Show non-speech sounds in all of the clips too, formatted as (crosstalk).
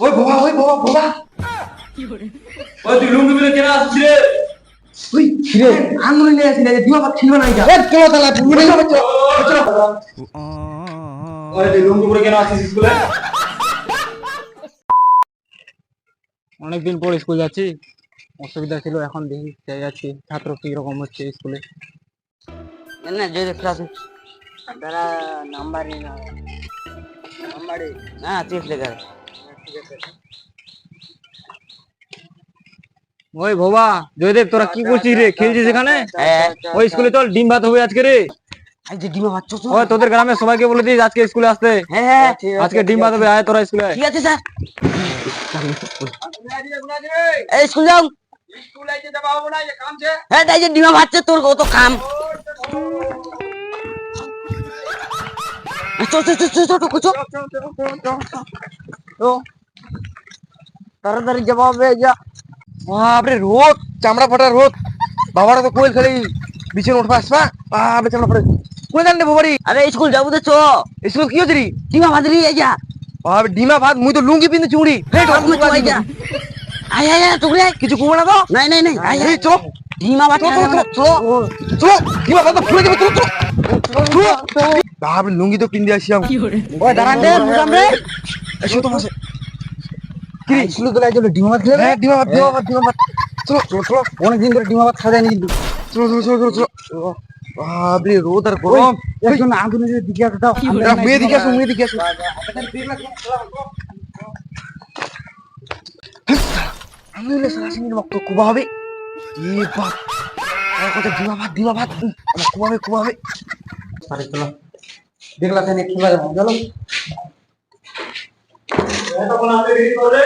ওই ভোবা ওই ওই তুই লুঙ্গি মিলে কেন আসছিস রে? ওই নিয়ে দিমা না এটা। ওই তুই লুঙ্গি পরে কেন আসছিস স্কুলে? অনেকদিন পর স্কুল যাচ্ছি। অসুবিধা ছিল এখন দেখি যাই যাচ্ছি। ছাত্র কি রকম হচ্ছে স্কুলে? না যদি তারা নাম্বারই না গাড়ি হ্যাঁ চিফ লেদার ওই ভবা জয়দেব তোরা কি করছিস রে? খেলছিস এখানে? হ্যাঁ। ওই স্কুলে চল ডিম ভাত হবে আজকে রে। ডিম তোদের গ্রামের সবাইকে বলে দিস আজকে স্কুলে আসতে। হ্যাঁ, হ্যাঁ। আজকে ডিম ভাত হবে আয় তোরা স্কুলে ঠিক আছে স্যার? এই স্কুল যাও। স্কুল আইতে যাব না কাম হ্যাঁ তাই যে ডিমা ভাতছে তোর কত কাম চল চল চল চল চল চল তো তাড়াতাড়ি জবাব হবে যা বাপরে রোদ চামড়া ফাটা রোদ বাবারা তো কোয়েল খেলে বিছানা উঠবা আসবা বাপরে চামড়া ফাটা কোন জান রে বাবারি আরে স্কুল যাব তো চ স্কুল কি হচ্ছে রে ডিমা বাদরি এই যা বাপ ডিমা ভাত মুই তো লুঙ্গি পিন্ধে চুড়ি হেই আর মুই তো এই যা আয় আয় আয় টুকরে কিছু কমে না তো নাই নাই নাই আয় এই আয় চলো ডিমা বাচ্চা চলো চলো চলো চলো ডিমা ভাত তো ফুলে যাবে চলো চলো চলো বাপ লুঙ্গি তো পিন্ধে আসি আমি। ওই দাঁড়ান রে। বুঝাম রে এসো তো বসে কি তো ডিমা ভাত খেলে হ্যাঁ ডিমা ভাত ডিমা ভাত ডিমা ভাত। চলো চলো চলো। অনেকদিন ধরে ডিমা ভাত খাওয়া যায়নি কিন্তু। চলো চলো চলো চলো চলো। রোদ আর গরম। একজন আগুনের দিকে দাও। মেয়ে দিকে আসো মেয়ে দিকে আসো। সারাসিনির রক্ত কুবা হবে। এ বাপ। কথা ডিমা ভাত ডিমা ভাত। উম, আমার কুবাবে কুবাবে আরে চলো। দেখলা তাই খেলা যাব চলো। তখন আমি রেডি করে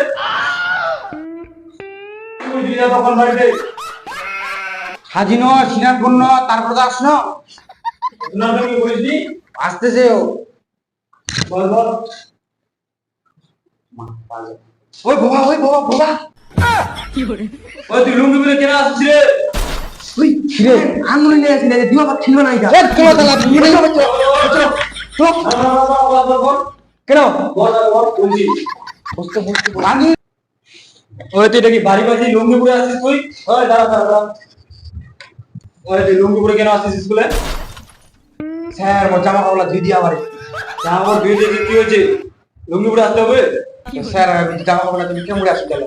তখন বাড়িতে? সাজিনো সিনান পূর্ণ তারপর তো আসনো আসতেছে ও। ওই বাবা ওই বাবা বাবা ওই তুই লুঙ্গি বিলে কেন আসছিস রে? ওই নিয়ে আসি না ছিলবে না। এটা কেন? ওই তুই দেখি বাড়ি বাড়ি লুঙ্গি পরে তুই? ওই দাঁড়া দাঁড়া দাঁড়া। ওই তুই লুঙ্গি কেন আসছিস স্কুলে? স্যার জামা কাপড় ধুই দিয়া পারে জামা কাপড় ধুয়ে দিয়ে কি হয়েছে? আসতে হবে? স্যার জামা কাপড় তুমি কেমন গেল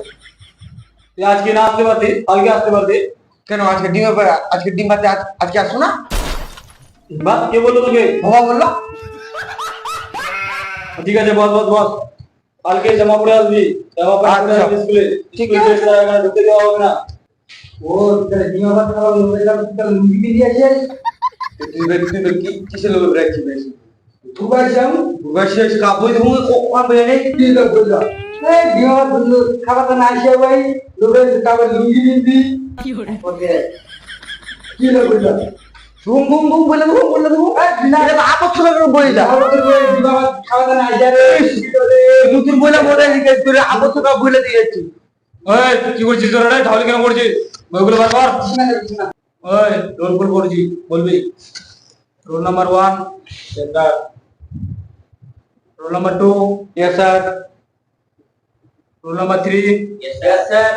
তুই আজকে না আসতে পারতি কালকে আসতে পারতি। কেন আজকে ডিম আজকে ডিম ভাতে আজকে আসো না? বা কে বলল তোকে? বাবা বলল। ঠিক আছে বস বস বস। কালকে জামা পরে আসবি। জামা আচ্ছা। আসবি স্কুলে। ঠিক আছে। ঢুকতে দেওয়া হবে না। ও তাহলে ডিম ভাত খাওয়া এখানে তাহলে লুঙ্গি দিয়ে আছে তুই তুই দেখ কি কিসে লোক রাখছিস বেশি? বেশি বেশি কাপড় দেবো কোন বেরে কি তো বলল। এই ডিম ভাত খাবার তো না আসে ভাই। লোকের তারপর লুঙ্গি দিবি ওকে। কি লোক ঘুম ঘুম ঘুম বলে ঘুম বলে ঘুম এটা তো আপত্তি করে বলে যা নতুন বলে বলে দিকে তোর আপত্তি করে বলে দিয়েছি। ওই কি করছিস তোরা রে? ঢাউলি কেন করছিস? ওইগুলো বার কর। ওই রোল কল করছি বলবি? Roll number one sir roll number two yes sir roll number three yes sir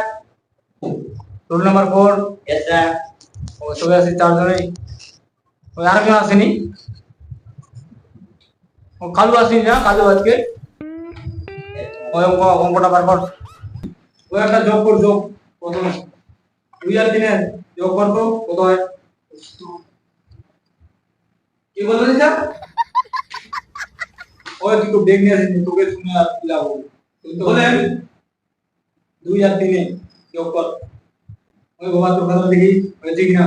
roll number four সবাই আছে চারজনই ওই আর কেউ আসেনি ও কালু আসেনি না কালু আজকে অঙ্কটা বার কর ওই একটা যোগ কর যোগ কত দুই আর তিনের যোগ কর তো কত হয় কি বললি স্যার ওই তুই তো নিয়ে তোকে শুনে আর কি লাভ দুই আর তিনে কর ওই বাবা তোর কথা দেখি হয়েছে কিনা?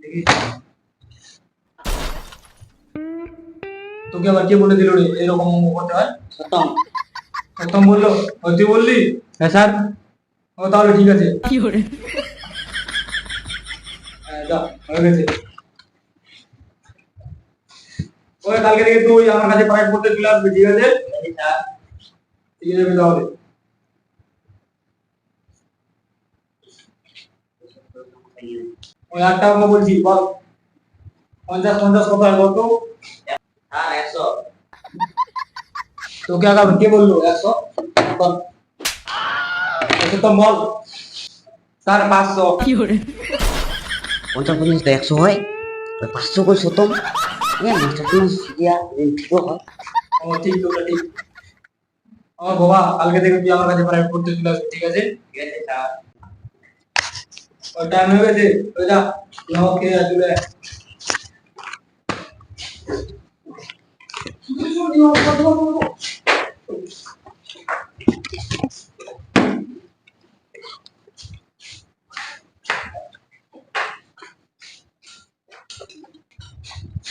দেখি। তোকে আবার কে বলে দিল রে? এরকম করতে হয়? সত্যম। প্রথম বলল তুই বললি? হ্যাঁ স্যার। ও তাহলে ঠিক আছে। হ্যাঁ, যা, হয়ে গেছে। ওই কালকে থেকে তুই আমার কাছে প্রাইভেট পড়তে চলে ঠিক আছে? ঠিক আছে তাহলে ওই একটা অঙ্ক বলছি বল। পঞ্চাশ পঞ্চাশ কত হয় কত? হ্যাঁ একশো। তোকে আগে কে বলল? একশো? বল। একশো তো বল। স্যার পাঁচশো। পঞ্চাশ পঞ্চাশ একশো হয়। পাঁচশো করে শতম? হ্যাঁ মাস্টার তুমি শিখিয়া হয় ও ঠিক আমার বাবা কালকে থেকে তুই আমার কাছে পড়তে চলে ঠিক আছে? ঠিক আছে ওই টাইম হয়ে ওই যা। খেয়ে যা,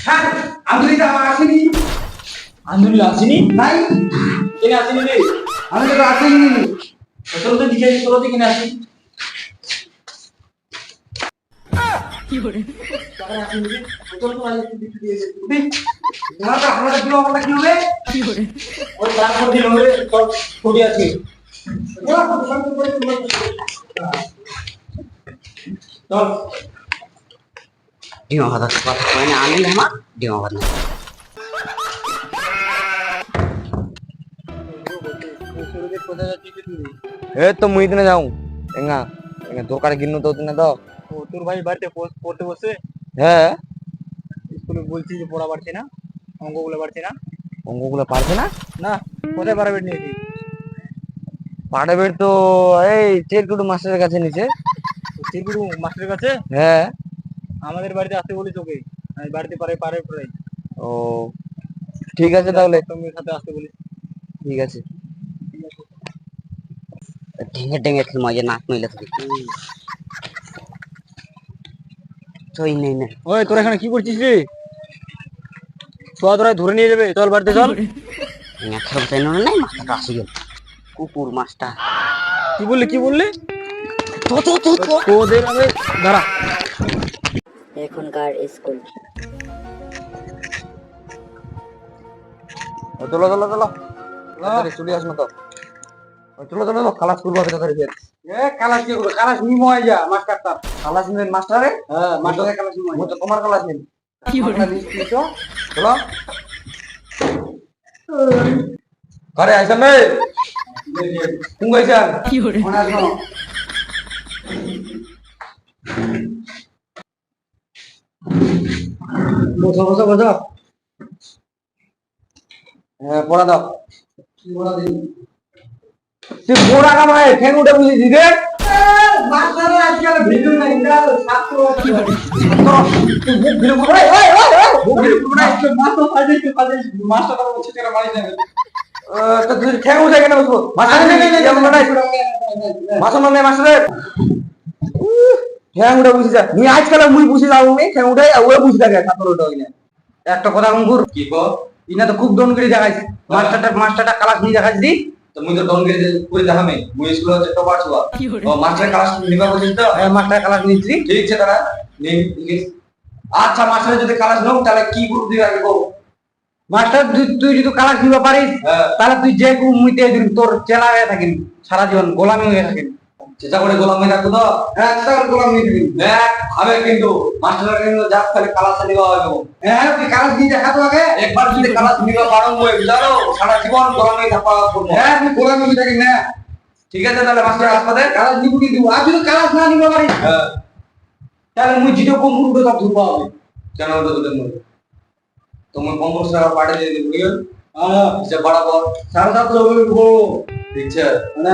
হ্যাঁ আন্দুলিটা আমার আসেনি। আন্দুলি আসেনি? নাই। কেন আসেনি রে? আমি তো আসেনি। তোর তো দিকে তোর তো কিনে আসি আমারটা আমারটা দিও আমারটা কি হবে? ওই তারপর হবে তোর আছে। চল। ডিমা ভাত কথা কয় না আনিলে আমার ডিমা ভাত না এ তো মুই দিনে যাও এঙ্গা এঙ্গা দোকানে কিনু তো দিনে দাও তোর ভাই বাড়িতে পড়- পড়তে বসে হ্যাঁ স্কুলে বলছি যে পড়া পারছি না অঙ্কগুলো পারছি না অঙ্কগুলো পারছে না না কোথায় প্রাইভেট নিয়েছি পাঠাবে তো এই চেরকুটু মাস্টারের কাছে নিচে চিরগুড়ু মাস্টারের কাছে হ্যাঁ আমাদের বাড়িতে আসতে বলি তোকে আমি বাড়িতে পারে পারে পড়াই ও ঠিক আছে তাহলে। তুমি সাথে আসতে বলি। ঠিক আছে। ঢেঙে ঢেঙে খেল মজা নাক নইলে তুমি চই নেই না ওই তোরা এখানে কি করছিস রে? ছোয়া তোরা ধরে নিয়ে যাবে। চল বাড়িতে চল। খেল চাই না নাই মাস্টারটা আসি গেল। কুকুর মাস্টার কি বললি কি বললি? তো তো তো তো। তোদের আমি দাঁড়া। এখনকার স্কুল। চলো চলো চলো। চলে আস তো। চলো চলো চলো খালাস করব এ কি করবে? কালাস নিমো হয়ে যা মাস্টার তার। খালাস নিলেন মাস্টারে? হ্যাঁ মাস্টারের কালাস নিমো ও তো তোমার খালাস নিন চলো। ঘরে আইসান রে কোন গাইছান আসব। বসো বসো বসো। হ্যাঁ পড়া দাও। তুই পোড়া কামায় ঠ্যাং উঠে ঘিরে ঘুরে মাস্টার উঠে বুঝি যা। মুই আজকাল মুই বুঝি যাও নি বুঝি থাকে ছাত্র উঠে কিনা একটা কথা অঙ্কুর কি কো ইনা তো খুব দন করে দেখাইছে মাস্টারটা মাস্টারটা ক্লাস নিয়ে দেখাইছে। দি তো মুই তো ডন করে করে দেখামে। মুই স্কুলে হচ্ছে টপার ছোয়া। ও মাস্টার ক্লাস নিবা তো? হ্যাঁ, মাস্টার ক্লাস নিয়েছি। ঠিক আছে তারা। আচ্ছা মাস্টার যদি ক্লাস নাও তাহলে কি গ্রুপ দিবে আগে কো মাস্টার তুই তুই যদি ক্লাস নিতে পারিস হ্যাঁ। তাহলে তুই যে কোনো মুইতে দিন তোর চেলা হয়ে থাকিস সারা জীবন গোলামি হয়ে থাকিস চেষ্টা করে গোলাম হয়ে থাকব তো? হ্যাঁ গোলামি হয়ে থাকিস দেখ হবে কিন্তু মাস্টার কিন্তু যা খালি ক্লাস নিবা হবে হ্যাঁ তুই ক্লাস নিয়ে দেখা তো আগে। একবার যদি ক্লাস নিবা পারো মুই বুঝালো সারা জীবন গোলাম হয়ে থাকা করব হ্যাঁ তুই গোলামি হয়ে থাকিস না ঠিক আছে তাহলে মাস্টার আসপাতে ক্লাস নিবি কি দিব? আর যদি ক্লাস না পারিস হ্যাঁ। তাহলে মুই জিটো কম হবে? কেন ওটা তোদের মধ্যে তোমার কম্পোস্ট টাকা পাঠিয়ে দিয়ে দিবি হ্যাঁ সে বরাবর সাড়ে সাতশো হবে বড় ঠিক আছে মানে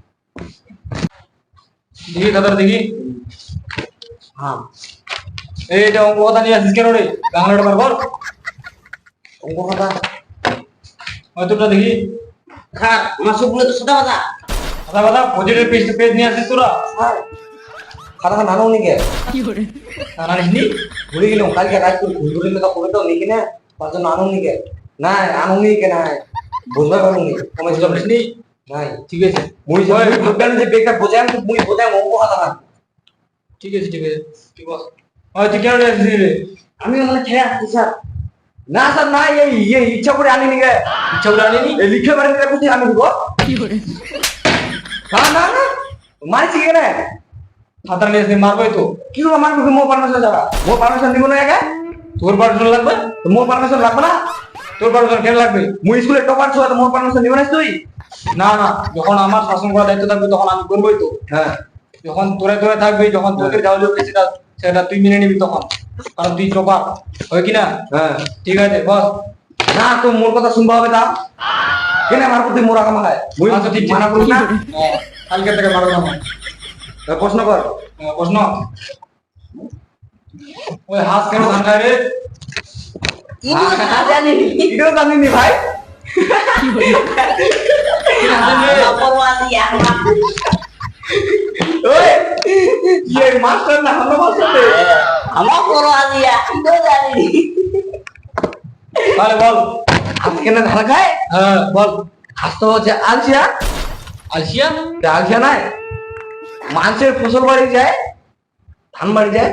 দেখি খাতাটা দেখি। হ্যাঁ। এইটা অঙ্ক কথা নিয়ে আসিস কেন রে? বাংলাটা বার কর। অঙ্ক কথা তোরটা দেখি। খার আমার সবগুলো তো সোজা কথা কথা কথা প্রজেক্টের পেজ পেজ নিয়ে আসিস তোরা। খাতা নানো নিকে জানিস নি ভুলে গেলাম কালকে রাত করে ঘুরে ঘুরে তো কবে তো লিখি না। পাঁচজন নানো নিকে নাই আনুনি কে নাই। বুঝবা পারুনি কমে পারিস নি? নাই ঠিক আছে। মুই যে মুই ভাবলাম যে বেকার বোঝাম তো মুই বোঝাম অঙ্ক কথা না ঠিক আছে ঠিক আছে ঠিক আছে হয় তুই কেন আসছিস রে? আমি মানে খেয়ে আসছি স্যার। না স্যার না এই এই ইচ্ছা করে আনিনি গে ইচ্ছা করে আনিনি? এই লিখে আমি দিব না না না মারছি কে না নিয়ে মারবোই তো। কি হলো আমার মুখে মো পারমিশন যাবা মো পারমিশন দিব না আগে তোর পারমিশন লাগবে? তো মো পারমিশন লাগবে না? তোর পারমিশন কেন লাগবে? মুই স্কুলে টপার ছো তো মো পারমিশন দিব না তুই? না না যখন আমার শাসন করার দায়িত্ব থাকবে তখন আমি করবোই তো। হ্যাঁ। যখন তোরে তোরে থাকবে যখন তোদের যাওয়া লোক সেটা সেটা তুই মেনে নিবি তখন। কারণ তুই চোপা হয় কি না? হ্যাঁ। ঠিক আছে বস। না তো মোর কথা শুনবা হবে তা। কেন আমার প্রতি মোরা কামা হয় মুই আচ্ছা, ঠিক মানা করুন না? হ্যাঁ, কালকে থেকে মারবো না প্রশ্ন কর। হ্যাঁ, প্রশ্ন। ওই হাঁস কেন ধান খায় রে জানি এটাও জানিনি ভাই। মাস্টার না হলো মাস্টার আমার বড় আজিয়া জানি তাহলে বল আজকে না ধান খায়? বল আজ তো হচ্ছে আলসিয়া আলসিয়া আলসিয়া নাই মানুষের ফসল বাড়ি যায় ধান বাড়ি যায়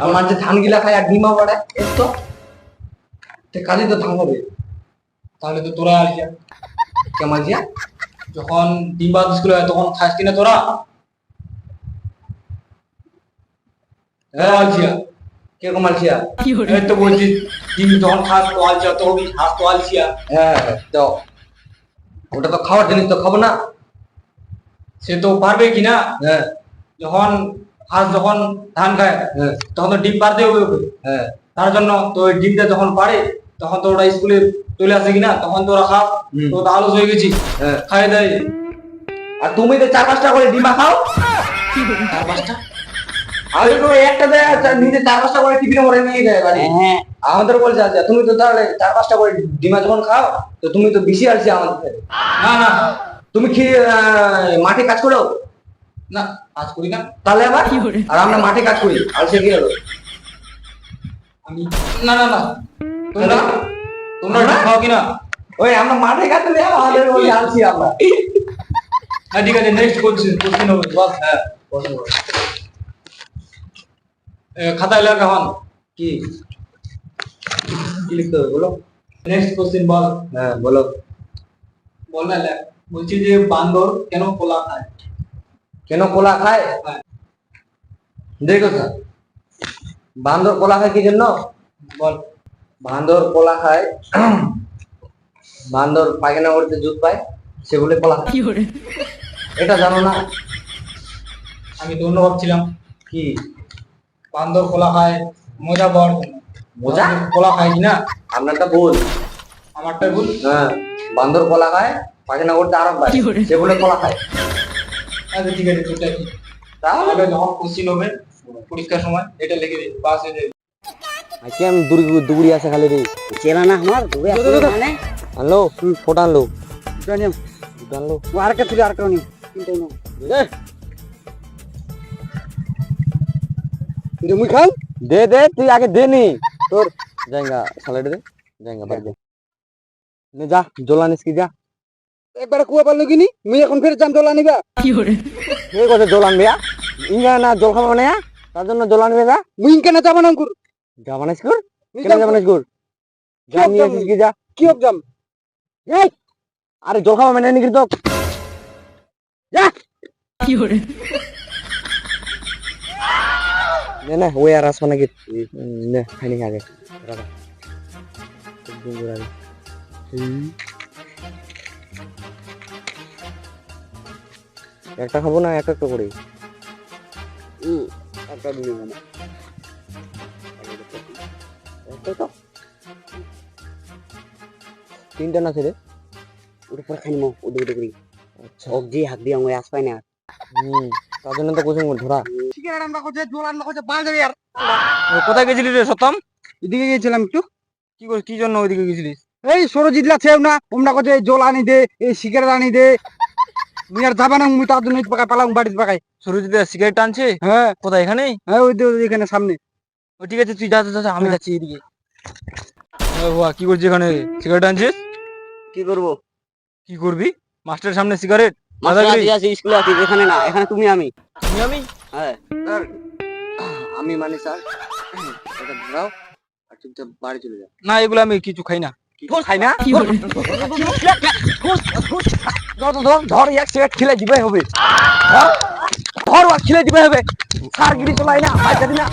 আমার যে ধান গিলা খায় আর ডিমা বাড়ে এর তো কাজে তো ধান হবে। তাহলে তো তোরা কেমন জিয়া যখন ডিম বাদ স্কুলে হয় তখন খাস কিনা তোরা? হ্যাঁ কীরকম এই তো বলছিস ডিম যখন খাস তো আলসিয়া তো হবি হাঁস তো হ্যাঁ তো ওটা তো খাওয়ার জিনিস তো খাব না। সে তো পারবে কি না? হ্যাঁ। যখন হাঁস যখন ধান খায় হ্যাঁ তখন তো ডিম পারতে হবে হ্যাঁ। তার জন্য তো ওই ডিমটা যখন পারে তখন তো ওরা স্কুলে চলে আসে কিনা তখন তো ওরা খাও। তো আলস হয়ে গেছি। হ্যাঁ। খাই দেয় আর তুমি তো চার পাঁচটা করে ডিমা খাও? চার পাঁচটা? আমি তো একটা দেয় নিজে চার পাঁচটা করে টিফিনে ভরে নিয়ে যায় বাড়ি। হ্যাঁ। আমাদের বলছে আচ্ছা তুমি তো তাহলে চার পাঁচটা করে ডিমা যখন খাও তো তুমি তো বেশি আলসি আমাদের না না। তুমি কি আহ, মাঠে কাজ করো? না কাজ করি না। তাহলে আবার? আর আমরা মাঠে কাজ করি আলসে কি হলো আমি না না না। তোমরা? তোমরা ডিম খাও কিনা? ওই আমরা মাঠে কাজ করি আমাদের ওই (laughs) আলসি আমরা। হ্যাঁ ঠিক আছে নেক্সট কোশ্চেন কোশ্চেন হবে বল হ্যাঁ। এ, খাতায় লেখ এখন কি? লিখতে হবে বলো? নেক্সট কোশ্চেন বল হ্যাঁ বলো। বল না লেখ। বলছি যে বান্দর কেন কলা খায়? কেন কলা খায়? হ্যাঁ। দেখো স্যার বান্দর কলা খায় কি জন্য? বল। বান্দর কলা খায় বান্দর পায়খানা করতে দুধ পায় সে বলে কলা খায়। এটা জানো না? আমি তো অন্য ভাবছিলাম। কি? বান্দর কলা খায় মজা জন্য মজা? কলা খায় কি না? আপনারটা ভুল। আমারটাই ভুল? হ্যাঁ বান্দর কলা খায় পায়খানা করতে আরাম পায় সে বলে কলা খায়। আচ্ছা ঠিক আছে কি তাহলে? যখন কোশ্চিন হবে পরীক্ষার সময় এটা লিখে দিই পাস হয়ে আজকে আমি দূর দূরি আছে খালি রে চেনা না আমার দুবে মানে? আনলো ফোটা আনলো। দুটো আনলো। আর কে তুই আর চিন্তাই না মুই খাও দে দে তুই আগে দে নি। তোর জায়গা সালাইটা দে জায়গা বাদ দে নে যা জল আনিস কি যা। একবার কুয়া পারল কিনি মুই এখন ফের জাম তোলা নিবা এই কথা জল আনবে আ? ইঙ্গা না জল খাব না তার জন্য জল আনবে যা। মুই কেন যাবা না কুর কেন যা সব নিয়ে যাব। আসিস কি যা। কি হোক জাম এই! আরে জল খাব মানে নাকি তো যা! নে না ওই আর আসব নাকি। উম, নে খাইনি আগে। রাখা। একদম জোরে আগে। একটা খাব না একটা একটা করে। একটা মানে একটা তো? তিনটা না ছেড়ে? ওটা পরে খাই মো করি আচ্ছা। হাত দিয়ে না হুম তার জন্য তো কোচিং ধরা ঠিক আছে আমরা কোথায় কোথায় বাঁধ যাবে আর। কোথায় গেছিলি রে এদিকে গেছিলাম একটু। কি করে কি জন্য ওইদিকে গেছিলিস এই সরজিৎ না কোথায় জল আনি দে এই সিগারেট আনি দে। মুই আর যাবা না মুই তার জন্য পাকাই পালাম বাড়িতে পাকাই। সুরজিৎ সিগারেট টানছে? হ্যাঁ। কোথায় এখানে হ্যাঁ ওই এখানে সামনে। ও ঠিক আছে তুই যা যা, আমি হ্যাঁ। যাচ্ছি এদিকে। বাবা, কি করছিস এখানে? সিগারেট আনছিস? কি করব? কি করবি? মাস্টারের সামনে সিগারেট মাস্টার আছি আছি স্কুলে আছি এখানে না এখানে তুমি আমি। তুমি আমি? হ্যাঁ স্যার আমি মানে স্যার এটা ধরাও আর চুপচাপ বাড়ি চলে যাও। না এগুলো আমি কিছু খাই না। খাই না? ধর? ধর, ধর ধর এক সিগারেট খেলে দিবে হবে। ধর ধর খেলে দিবে হবে। সার গিরি চলাই না বাচ্চা দিনা